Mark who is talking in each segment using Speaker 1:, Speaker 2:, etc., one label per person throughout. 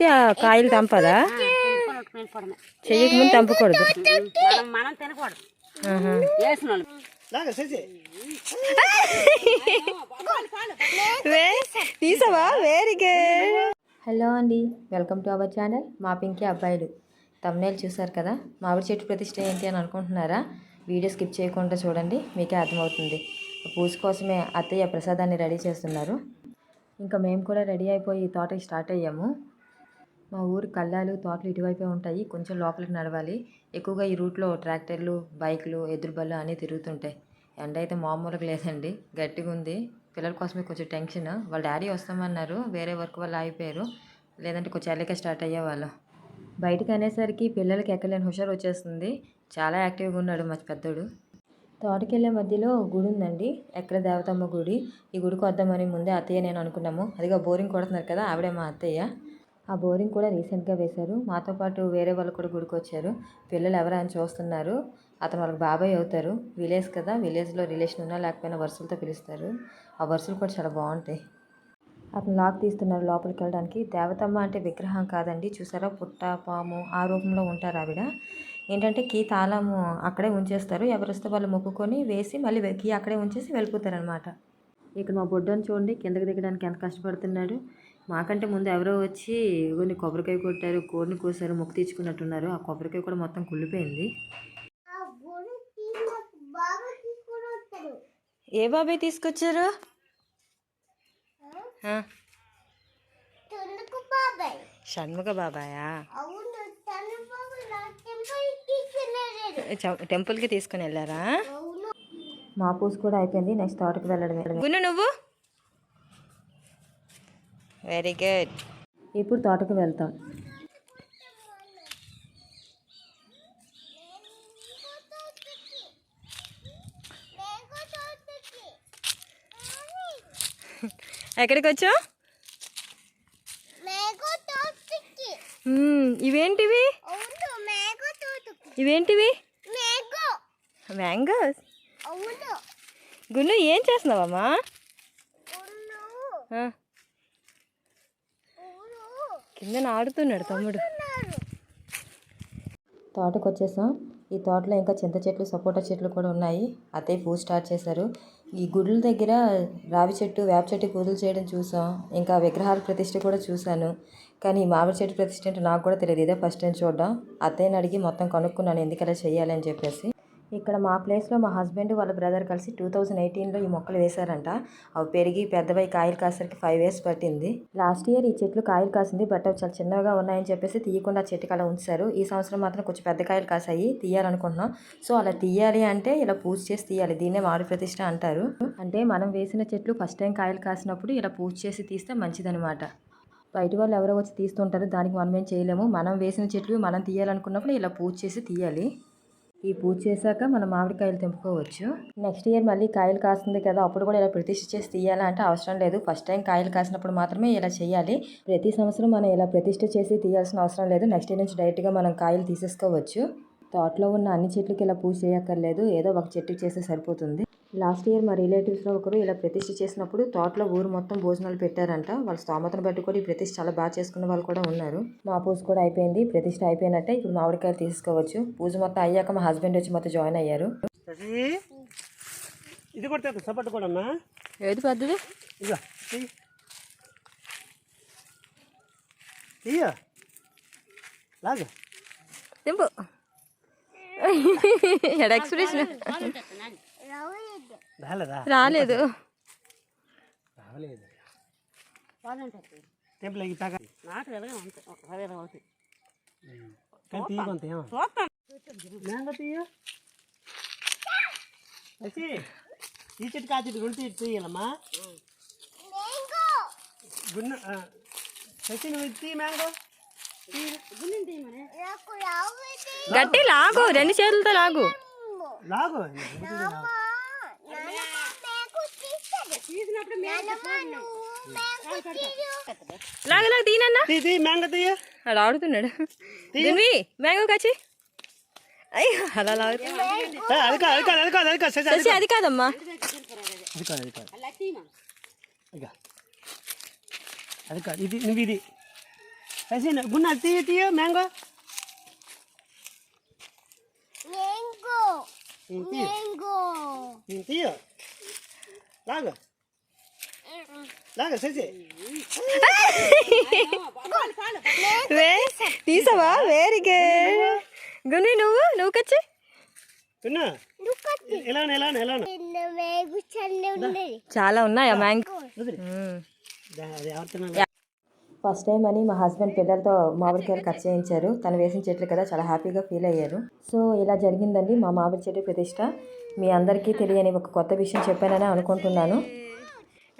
Speaker 1: ముందే ఆ కాయలు తంపదా? చెయ్యక ముందు తంపకూడదు.
Speaker 2: మనం మనం తినకూడదు
Speaker 1: ఆహా.
Speaker 2: వేసిన వాళ్ళు
Speaker 1: తీసావా? వెరీ గుడ్ హలో అండి వెల్కమ్ టు అవర్ ఛానల్ మా పింకి అబ్బాయిలు. తమ్నేల్ చూసారు కదా మామిడి చెట్టు ప్రతిష్ట ఏంటి అని అనుకుంటున్నారా? వీడియో స్కిప్ చేయకుండా చూడండి మీకే అర్థమవుతుంది. పూజ కోసమే అత్తయ్య ప్రసాదాన్ని రెడీ చేస్తున్నారు. ఇంకా మేము కూడా రెడీ అయిపోయి తోటకి స్టార్ట్ అయ్యాము. మా ఊరు కళ్ళాలు తోటలు ఇటువైపే ఉంటాయి. కొంచెం లోపలికి నడవాలి. ఎక్కువగా ఈ రూట్లో ట్రాక్టర్లు బైకులు ఎదురు బళ్ళు అన్నీ తిరుగుతుంటాయి. ఎండ అయితే మామూలుగా లేదండి. గట్టిగా ఉంది. పిల్లల కోసమే కొంచెం టెన్షన్. వాళ్ళ డాడీ వస్తామన్నారు. వేరే వర్క్ వల్ల ఆగిపోయారు. లేదంటే కొంచెం ఎల్లకే స్టార్ట్ అయ్యేవాళ్ళు. బయటకు అనేసరికి పిల్లలకి ఎక్కలేని హుషారు వచ్చేస్తుంది. చాలా యాక్టివ్గా ఉన్నాడు మా పెద్దోడు. తోటకెళ్ళే మధ్యలో గుడి ఉందండి. ఎక్కడ దేవతమ్మ గుడి? ఈ గుడికి వద్దామని ముందే అత్తయ్య నేను అనుకున్నాము. అదిగా బోరింగ్ కొడుతున్నారు కదా ఆవిడే మా అత్తయ్య. ఆ బోరింగ్ కూడా రీసెంట్గా వేశారు. మాతో పాటు వేరే వాళ్ళు కూడా గుడికి వచ్చారు పిల్లలు ఎవరైనా చూస్తున్నారు. అతను వాళ్ళకి బాబాయ్ అవుతారు. విలేజ్ కదా విలేజ్లో రిలేషన్ ఉన్నా లేకపోయినా వరుసలతో పిలుస్తారు. ఆ వరుసలు కూడా చాలా బాగుంటాయి. అతను లాక్ తీస్తున్నారు లోపలికి వెళ్ళడానికి. దేవతమ్మ అంటే విగ్రహం కాదండి. చూసారా? పుట్ట పాము ఆ రూపంలో ఉంటారు ఆవిడ. ఏంటంటే కీ తాళము అక్కడే ఉంచేస్తారు. ఎవరు వస్తే వాళ్ళు మొక్కుకొని వేసి మళ్ళీ కీ అక్కడే ఉంచేసి వెళ్ళిపోతారనమాట ఇక్కడ మా బొడ్డని చూడండి. కిందకి దిగడానికి ఎంత కష్టపడుతున్నాడు. మాకంటే ముందు ఎవరో వచ్చి కొన్ని కొబ్బరికాయ కొట్టారు కోడిని కోసారు మొక్కు తీర్చుకున్నట్టున్నారు. ఆ కొబ్బరికాయ కూడా మొత్తం కుళ్ళిపోయింది. ఏ బాబాయ్ తీసుకొచ్చారు? షణ్ముఖ బాబాయా? టెంపుల్కి తీసుకుని వెళ్ళారా? మా పూజ కూడా అయిపోయింది. నెక్స్ట్ తోటకి వెళ్ళడమే. గున్ను నువ్వు? వెరీ గుడ్ ఇప్పుడు తోటకు వెళ్తాం. ఎక్కడికి వచ్చావు? ఇవేంటివి? ఇవేంటివి? మ్యాంగోస్ గున్ను ఏం చేస్తున్నావమ్మా? కింద ఆడుతున్నాడు తమ్ముడు. తోటకు వచ్చేసాం. ఈ తోటలో ఇంకా చింత చెట్లు సపోటా చెట్లు కూడా ఉన్నాయి. అత్తయ్య పూజ స్టార్ట్ చేశారు. ఈ గుడుల దగ్గర రావి చెట్టు వేప చెట్టు పూజలు చేయడం చూసాం. ఇంకా విగ్రహాల ప్రతిష్ట కూడా చూశాను. కానీ మామిడి చెట్టు ప్రతిష్ట అంటే నాకు కూడా తెలియదు. ఇదే ఫస్ట్ టైం చూడడం. అత్తయ్యని అడిగి మొత్తం కనుక్కున్నాను. ఎందుకు చేయాలని చేయాలి అని చెప్పేసి. ఇక్కడ మా ప్లేస్లో మా హస్బెండ్ వాళ్ళ బ్రదర్ కలిసి టూ థౌజండ్ ఎయిటీన్లో ఈ మొక్కలు వేశారంట. అవి పెరిగి పెద్దవై కాయలు కాసరికి ఫైవ్ ఇయర్స్ పట్టింది. లాస్ట్ ఇయర్ ఈ చెట్లు కాయలు కాసింది బట్ అవి చాలా చిన్నగా ఉన్నాయని చెప్పేసి తీయకుండా ఆ చెట్టుకి అలా ఉంచారు. ఈ సంవత్సరం మాత్రం కొంచెం పెద్ద కాయలు కాసాయి తీయాలనుకుంటున్నాం. సో అలా తీయాలి అంటే ఇలా పూజ చేసి తీయాలి దీన్నే మామిడి ప్రతిష్ట అంటారు. అంటే మనం వేసిన చెట్లు ఫస్ట్ టైం కాయలు కాసినప్పుడు ఇలా పూజ చేసి తీస్తే మంచిదనమాట బయట వాళ్ళు ఎవరో వచ్చి తీస్తుంటారు దానికి మనం ఏం చేయలేము. మనం వేసిన చెట్లు మనం తీయాలనుకున్నప్పుడు ఇలా పూజ చేసి తీయాలి. ఈ పూజ చేశాక మనం మామిడికాయలు తెంపుకోవచ్చు. నెక్స్ట్ ఇయర్ మళ్ళీ కాయలు కాస్తుంది కదా అప్పుడు కూడా ఇలా ప్రతిష్ఠ చేసి తీయాలా అంటే అవసరం లేదు. ఫస్ట్ టైం కాయలు కాసినప్పుడు మాత్రమే ఇలా చేయాలి. ప్రతి సంవత్సరం మనం ఇలా ప్రతిష్ఠ చేసి తీయాల్సిన అవసరం లేదు. నెక్స్ట్ ఇయర్ నుంచి డైరెక్ట్గా మనం కాయలు తీసేసుకోవచ్చు. తోటలో ఉన్న అన్ని చెట్లకి ఇలా పూజ చేయక్కర్లేదు. ఏదో ఒక చెట్టుకి చేస్తే సరిపోతుంది. లాస్ట్ ఇయర్ మా రిలేటివ్స్లో ఒకరు ఇలా ప్రతిష్ఠ చేసినప్పుడు తోటలో ఊరు మొత్తం భోజనాలు పెట్టారంట. వాళ్ళ స్తోమతను బట్టి కూడా ఈ ప్రతిష్ఠ చాలా బాగా చేసుకున్న వాళ్ళు కూడా ఉన్నారు. మా పూజ కూడా అయిపోయింది. ప్రతిష్ఠ అయిపోయినట్టే ఇప్పుడు మామిడికాయలు తీసుకోవచ్చు. పూజ మొత్తం అయ్యాక మా హస్బెండ్ వచ్చి మొత్తం జాయిన్ అయ్యారు.
Speaker 3: ఇది కొడితే సపోర్ట్ కూడా
Speaker 1: ఏది పెద్దది?
Speaker 3: లాగు.
Speaker 1: ఎక్స్ప్రెషన్?
Speaker 4: రాలేదు?
Speaker 3: రాలేదా. ఈ చెట్టు రెండు చెట్టు తీయాలమ్మా. గున్న ఆ, శశి నువ్వు ఇది తీ మ్యాంగో.
Speaker 1: గట్టి లాగు రెండు చేతులతో లాగు.
Speaker 3: లాగు.
Speaker 4: తీస్తాడు
Speaker 2: తీసినప్పుడు
Speaker 4: నాన్నమ్మ నువ్వు మేఘో తీయు
Speaker 1: లాగు లాగు దీనన్నా
Speaker 3: తీ తీ మ్యాంగో తీయ.
Speaker 1: అలా ఆడుతున్నాడు. దిన్వి మ్యాంగో కాచి అయ్యో అలా లాగుతుంది
Speaker 3: ఏ, అది కాదు అది కాదు అది కాదు అది కాదు శశి అది
Speaker 1: కాదమ్మా.
Speaker 3: అది కాదు అది. కాదు ఇక. అది కాదు ఇది నువ్వు ఇది. శశి గున్న తీయ తీయ మ్యాంగో.
Speaker 4: మ్యాంగో
Speaker 3: తీయ?
Speaker 4: మ్యాంగో.
Speaker 3: తీయ? లాగా.
Speaker 1: తీసావా? వెరీ గుడ్ గుని నువ్వు? నువ్వు కచ్చి. చాలా ఉన్నాయా మ్యాంగో? ఫస్ట్ టైం అని మా హస్బెండ్ పిల్లలతో మామిడికాయలు కట్ చేయించారు. తను వేసిన చెట్లు కదా చాలా హ్యాపీగా ఫీల్ అయ్యారు. సో ఇలా జరిగిందండి మా మామిడి చెట్టు ప్రతిష్ట. మీ అందరికీ తెలియని ఒక కొత్త విషయం చెప్పానని అనుకుంటున్నాను.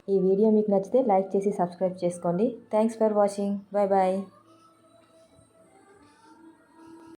Speaker 1: ఈ వీడియో మీకు నచ్చితే లైక్ చేసి సబ్స్క్రైబ్ చేసుకోండి. Thanks for watching bye bye